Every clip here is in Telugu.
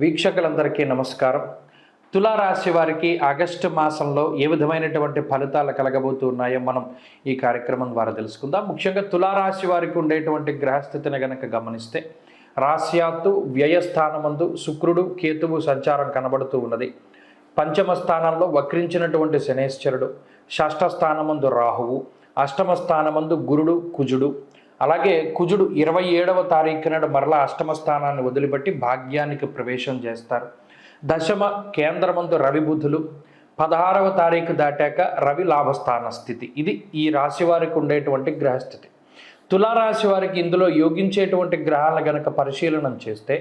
వీక్షకులందరికీ నమస్కారం. తులారాశి వారికి ఆగస్టు మాసంలో ఏ విధమైనటువంటి ఫలితాలు కలగబోతున్నాయో మనం ఈ కార్యక్రమం ద్వారా తెలుసుకుందాం. ముఖ్యంగా తులారాశి వారికి ఉండేటువంటి గ్రహస్థితిని గనక గమనిస్తే రాశ్యాత్తు వ్యయస్థానమందు శుక్రుడు కేతువు సంచారం కనబడుతూ ఉన్నది. పంచమ స్థానంలో వక్రించినటువంటి శనేశ్వరుడు షష్ఠ స్థానమందు రాహువు అష్టమ స్థానమందు గురుడు కుజుడు అలాగే కుజుడు ఇరవై ఏడవ తారీఖు నాడు మరలా అష్టమ స్థానాన్ని వదిలిపెట్టి భాగ్యానికి ప్రవేశం చేస్తారు. దశమ కేంద్రమందు రవి బుధులు పదహారవ తారీఖు దాటాక రవి లాభస్థాన స్థితి. ఇది ఈ రాశి వారికి ఉండేటువంటి గ్రహస్థితి. తులారాశి వారికి ఇందులో యోగించేటువంటి గ్రహాలను గనక పరిశీలనం చేస్తే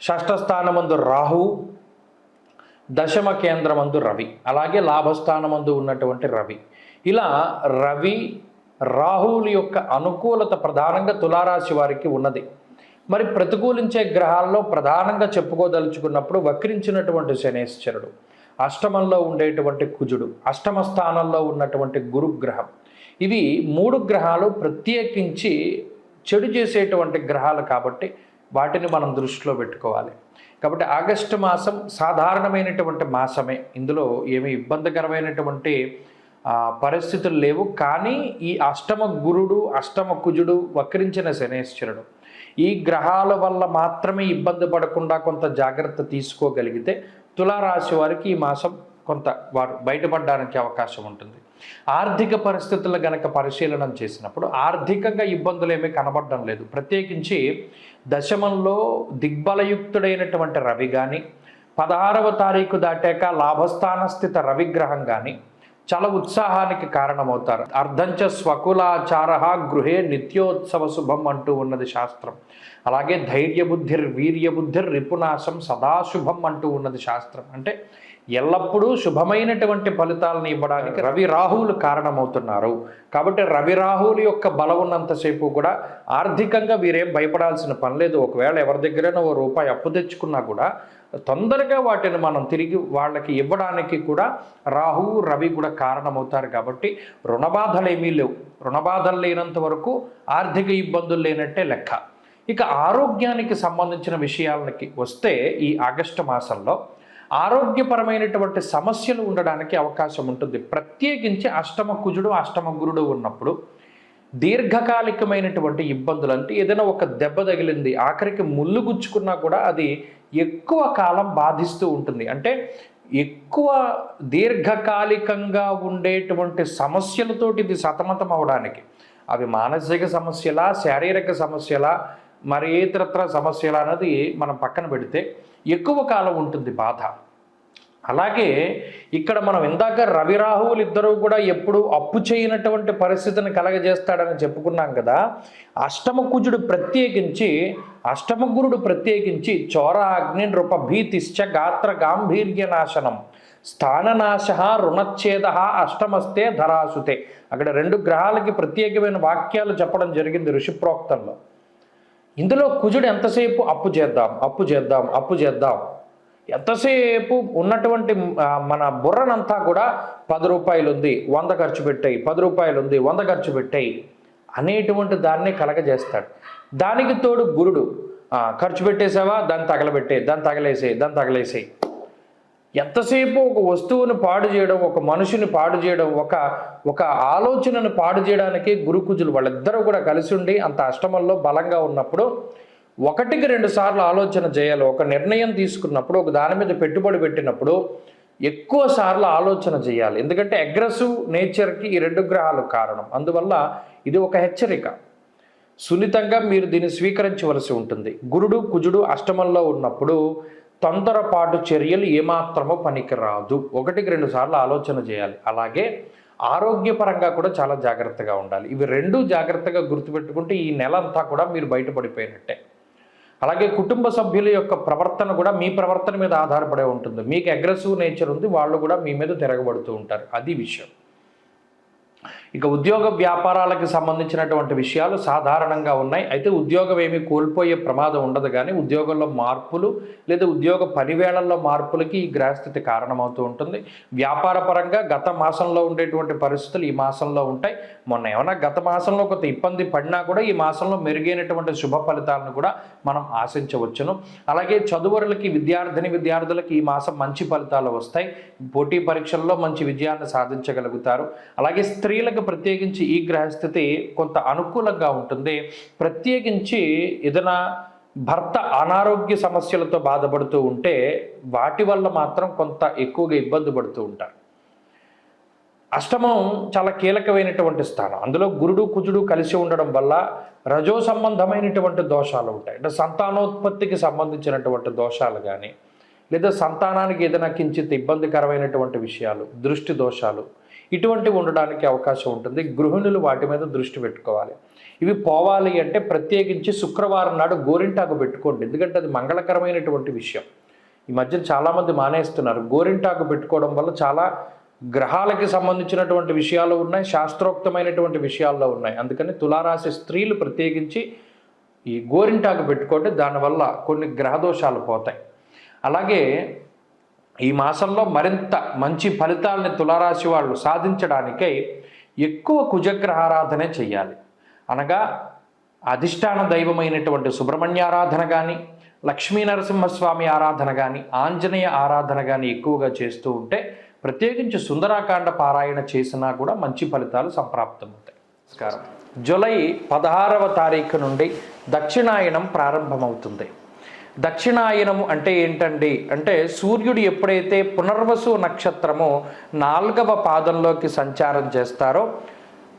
షష్ఠస్థానమందు రాహు దశమ కేంద్రమందు రవి అలాగే లాభస్థానమందు ఉన్నటువంటి రవి. ఇలా రవి రాహువుల యొక్క అనుకూలత ప్రధానంగా తులారాశి వారికి ఉన్నది. మరి ప్రతికూలించే గ్రహాల్లో ప్రధానంగా చెప్పుకోదలుచుకున్నప్పుడు వక్రించినటువంటి శనేశ్వరుడు అష్టమంలో ఉండేటువంటి కుజుడు అష్టమ స్థానంలో ఉన్నటువంటి గురుగ్రహం. ఇవి మూడు గ్రహాలు ప్రత్యేకించి చెడు చేసేటువంటి గ్రహాలు కాబట్టి వాటిని మనం దృష్టిలో పెట్టుకోవాలి. కాబట్టి ఆగస్టు మాసం సాధారణమైనటువంటి మాసమే. ఇందులో ఏమి ఇబ్బందికరమైనటువంటి పరిస్థితులు లేవు. కానీ ఈ అష్టమ గురుడు అష్టమ కుజుడు వక్రించిన శనేశ్వరుడు ఈ గ్రహాల వల్ల మాత్రమే ఇబ్బంది పడకుండా కొంత జాగ్రత్త తీసుకోగలిగితే తులారాశి వారికి ఈ మాసం కొంత వారు బయటపడడానికి అవకాశం ఉంటుంది. ఆర్థిక పరిస్థితులు గనక పరిశీలనం చేసినప్పుడు ఆర్థికంగా ఇబ్బందులు ఏమీ కనబడడం లేదు. ప్రత్యేకించి దశమంలో దిగ్బలయుక్తుడైనటువంటి రవి కానీ పదహారవ తారీఖు దాటాక లాభస్థాన స్థిత రవిగ్రహం కానీ చాలా ఉత్సాహానికి కారణమవుతారు. అర్ధంచ స్వకులాచార గృహే నిత్యోత్సవ శుభం అంటూ ఉన్నది శాస్త్రం. అలాగే ధైర్యబుద్ధిర్ వీర్యబుద్ధిర్ రిపునాశం సదాశుభం అంటూ ఉన్నది శాస్త్రం. అంటే ఎల్లప్పుడూ శుభమైనటువంటి ఫలితాలను ఇవ్వడానికి రవి రాహువులు కారణమవుతున్నారు. కాబట్టి రవి రాహువుల యొక్క బలం ఉన్నంతసేపు కూడా ఆర్థికంగా వీరేం భయపడాల్సిన పని లేదు. ఒకవేళ ఎవరి దగ్గరైనా ఓ రూపాయి అప్పు తెచ్చుకున్నా కూడా తొందరగా వాటిని మనం తిరిగి వాళ్ళకి ఇవ్వడానికి కూడా రాహువు రవి కూడా కారణమవుతారు కాబట్టి రుణబాధలు ఏమీ లేవు. రుణబాధలు లేనంత వరకు ఆర్థిక ఇబ్బందులు లేనట్టే లెక్క. ఇక ఆరోగ్యానికి సంబంధించిన విషయాలకి వస్తే ఈ ఆగస్టు మాసంలో ఆరోగ్యపరమైనటువంటి సమస్యలు ఉండడానికి అవకాశం ఉంటుంది. ప్రత్యేకించి అష్టమ కుజుడు అష్టమ గురుడు ఉన్నప్పుడు దీర్ఘకాలికమైనటువంటి ఇబ్బందులు అంటే ఏదైనా ఒక దెబ్బ తగిలింది ఆఖరికి ముళ్ళు గుచ్చుకున్నా కూడా అది ఎక్కువ కాలం బాధిస్తూ ఉంటుంది. అంటే ఎక్కువ దీర్ఘకాలికంగా ఉండేటువంటి సమస్యలతోటి ఇది సతమతం అవడానికి. అవి మానసిక సమస్యలా శారీరక సమస్యలా మరి ఇతరత్ర సమస్యల అనేది మనం పక్కన పెడితే ఎక్కువ కాలం ఉంటుంది బాధ. అలాగే ఇక్కడ మనం ఇందాక రవి రాహువులు ఇద్దరూ కూడా ఎప్పుడు అప్పు చేయనటువంటి పరిస్థితిని కలగజేస్తాడని చెప్పుకున్నాం కదా అష్టమ కుజుడు ప్రత్యేకించి అష్టమ గురుడు ప్రత్యేకించి చోర అగ్ని నృప భీతిశ్చ గాత్ర గాంభీర్య నాశనం. స్థాననాశ రుణచ్ఛేద అష్టమస్తే ధరాసుతే. అక్కడ రెండు గ్రహాలకి ప్రత్యేకమైన వాక్యాలు చెప్పడం జరిగింది ఋషిప్రోక్తంలో ఇందులో కుజుడు ఎంతసేపు అప్పు చేద్దాం అప్పు చేద్దాం అప్పు చేద్దాం? ఎంతసేపు ఉన్నటువంటి మన బుర్రనంతా కూడా పది రూపాయలు ఉంది వంద ఖర్చు పెట్టాయి పది రూపాయలు ఉంది వంద ఖర్చు పెట్టాయి అనేటువంటి దాన్ని కలగజేస్తాడు. దానికి తోడు గురుడు. ఖర్చు పెట్టేసావా దాన్ని తగలబెట్టే దాన్ని తగలేసే దాన్ని తగలేసేయి. ఎంతసేపు ఒక వస్తువును పాడు చేయడం ఒక మనిషిని పాడు చేయడం ఒక ఒక ఆలోచనను పాడు చేయడానికి గురుకుజులు వాళ్ళిద్దరూ కూడా కలిసి ఉండి అంత అష్టమంలో బలంగా ఉన్నప్పుడు ఒకటికి రెండు సార్లు ఆలోచన చేయాలి. ఒక నిర్ణయం తీసుకున్నప్పుడు ఒక దాని మీద పెట్టుబడి పెట్టినప్పుడు ఎక్కువ సార్లు ఆలోచన చేయాలి. ఎందుకంటే అగ్రెసివ్ నేచర్కి ఈ రెండు గ్రహాలు కారణం. అందువల్ల ఇది ఒక హెచ్చరిక. సున్నితంగా మీరు దీన్ని స్వీకరించవలసి ఉంటుంది. గురుడు కుజుడు అష్టమంలో ఉన్నప్పుడు తొందరపాటు చర్యలు ఏమాత్రమో పనికిరాదు. ఒకటికి రెండు సార్లు ఆలోచన చేయాలి. అలాగే ఆరోగ్యపరంగా కూడా చాలా జాగ్రత్తగా ఉండాలి. ఇవి రెండు జాగ్రత్తగా గుర్తుపెట్టుకుంటే ఈ నెల అంతా కూడా మీరు బయటపడిపోయినట్టే. అలాగే కుటుంబ సభ్యుల యొక్క ప్రవర్తన కూడా మీ ప్రవర్తన మీద ఆధారపడే ఉంటుంది. మీకు అగ్రెసివ్ నేచర్ ఉంది వాళ్ళు కూడా మీ మీద తిరగబడుతూ ఉంటారు. అది విషయం. ఇక ఉద్యోగ వ్యాపారాలకు సంబంధించినటువంటి విషయాలు సాధారణంగా ఉన్నాయి. అయితే ఉద్యోగం ఏమి కోల్పోయే ప్రమాదం ఉండదు కానీ ఉద్యోగంలో మార్పులు లేదా ఉద్యోగ పనివేళల్లో మార్పులకి ఈ గ్రహస్థితి కారణమవుతూ ఉంటుంది. వ్యాపార పరంగా గత మాసంలో ఉండేటువంటి పరిస్థితులు ఈ మాసంలో ఉంటాయి. మొన్న ఏమైనా గత మాసంలో కొంత ఇబ్బంది పడినా కూడా ఈ మాసంలో మెరుగైనటువంటి శుభ ఫలితాలను కూడా మనం ఆశించవచ్చును. అలాగే చదువులకి విద్యార్థిని విద్యార్థులకి ఈ మాసం మంచి ఫలితాలు వస్తాయి. పోటీ పరీక్షల్లో మంచి విజయాన్ని సాధించగలుగుతారు. అలాగే స్త్రీలకు ప్రత్యేకించి ఈ గ్రహస్థితి కొంత అనుకూలంగా ఉంటుంది. ప్రత్యేకించి ఏదైనా భర్త అనారోగ్య సమస్యలతో బాధపడుతూ ఉంటే వాటి వల్ల మాత్రం కొంత ఎక్కువగా ఇబ్బంది పడుతూ ఉంటారు. అష్టమం చాలా కీలకమైనటువంటి స్థానం. అందులో గురుడు కుజుడు కలిసి ఉండడం వల్ల రజో సంబంధమైనటువంటి దోషాలు ఉంటాయి. అంటే సంతానోత్పత్తికి సంబంధించినటువంటి దోషాలు కానీ లేదా సంతానానికి ఏదైనా కించిత్ ఇబ్బందికరమైనటువంటి విషయాలు దృష్టి దోషాలు ఇటువంటివి ఉండడానికి అవకాశం ఉంటుంది. గృహిణులు వాటి మీద దృష్టి పెట్టుకోవాలి. ఇవి పోవాలి అంటే ప్రత్యేకించి శుక్రవారం నాడు గోరింటాకు పెట్టుకోండి. ఎందుకంటే అది మంగళకరమైనటువంటి విషయం. ఈ మధ్య చాలామంది మానేస్తున్నారు. గోరింటాకు పెట్టుకోవడం వల్ల చాలా గ్రహాలకి సంబంధించినటువంటి విషయాలు ఉన్నాయి. శాస్త్రోక్తమైనటువంటి విషయాల్లో ఉన్నాయి. అందుకని తులారాశి స్త్రీలు ప్రత్యేకించి ఈ గోరింటాకు పెట్టుకోండి. దానివల్ల కొన్ని గ్రహదోషాలు పోతాయి. అలాగే ఈ మాసంలో మరింత మంచి ఫలితాలని తులారాశి వాళ్ళు సాధించడానికై ఎక్కువ కుజగ్రహారాధనే చేయాలి అనగా అధిష్టాన దైవమైనటువంటి సుబ్రహ్మణ్యారాధన కానీ లక్ష్మీ నరసింహస్వామి ఆరాధన కానీ ఆంజనేయ ఆరాధన కానీ ఎక్కువగా చేస్తూ ఉంటే ప్రత్యేకించి సుందరాకాండ పారాయణ చేసినా కూడా మంచి ఫలితాలు సంప్రాప్తమవుతాయి. నమస్కారం. జూలై పదహారవ తారీఖు నుండి దక్షిణాయనం ప్రారంభమవుతుంది. దక్షిణాయనము అంటే ఏంటండి? అంటే సూర్యుడు ఎప్పుడైతే పునర్వసు నక్షత్రము నాలుగవ పాదంలోకి సంచారం చేస్తారో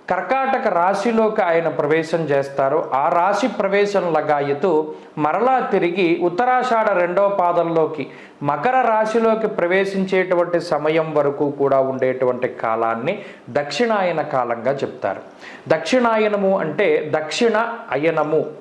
కర్కాటక రాశిలోకి ఆయన ప్రవేశం చేస్తారో ఆ రాశి ప్రవేశం లగాయతూ మరలా తిరిగి ఉత్తరాషాఢ రెండవ పాదంలోకి మకర రాశిలోకి ప్రవేశించేటువంటి సమయం వరకు కూడా ఉండేటువంటి కాలాన్ని దక్షిణాయన కాలంగా చెప్తారు. దక్షిణాయనము అంటే దక్షిణ అయనము.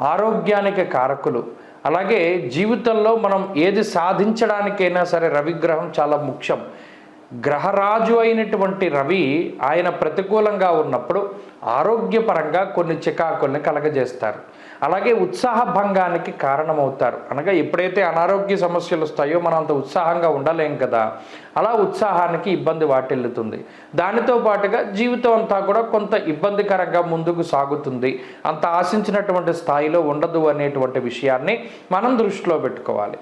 ఆరోగ్యానికి కారకులు. అలాగే జీవితంలో మనం ఏది సాధించడానికైనా సరే రవిగ్రహం చాలా ముఖ్యం. గ్రహరాజు అయినటువంటి రవి ఆయన ప్రతికూలంగా ఉన్నప్పుడు ఆరోగ్యపరంగా కొన్ని చికాకుల్ని కలగజేస్తారు. అలాగే ఉత్సాహ భంగానికి కారణమవుతారు. అనగా ఎప్పుడైతే అనారోగ్య సమస్యలు వస్తాయో మనం అంత ఉత్సాహంగా ఉండలేం కదా. అలా ఉత్సాహానికి ఇబ్బంది వాటిల్లుతుంది. దానితో పాటుగా జీవితం అంతా కూడా కొంత ఇబ్బందికరంగా ముందుకు సాగుతుంది. అంత ఆశించినటువంటి స్థాయిలో ఉండదు అనేటువంటి విషయాన్ని మనం దృష్టిలో పెట్టుకోవాలి.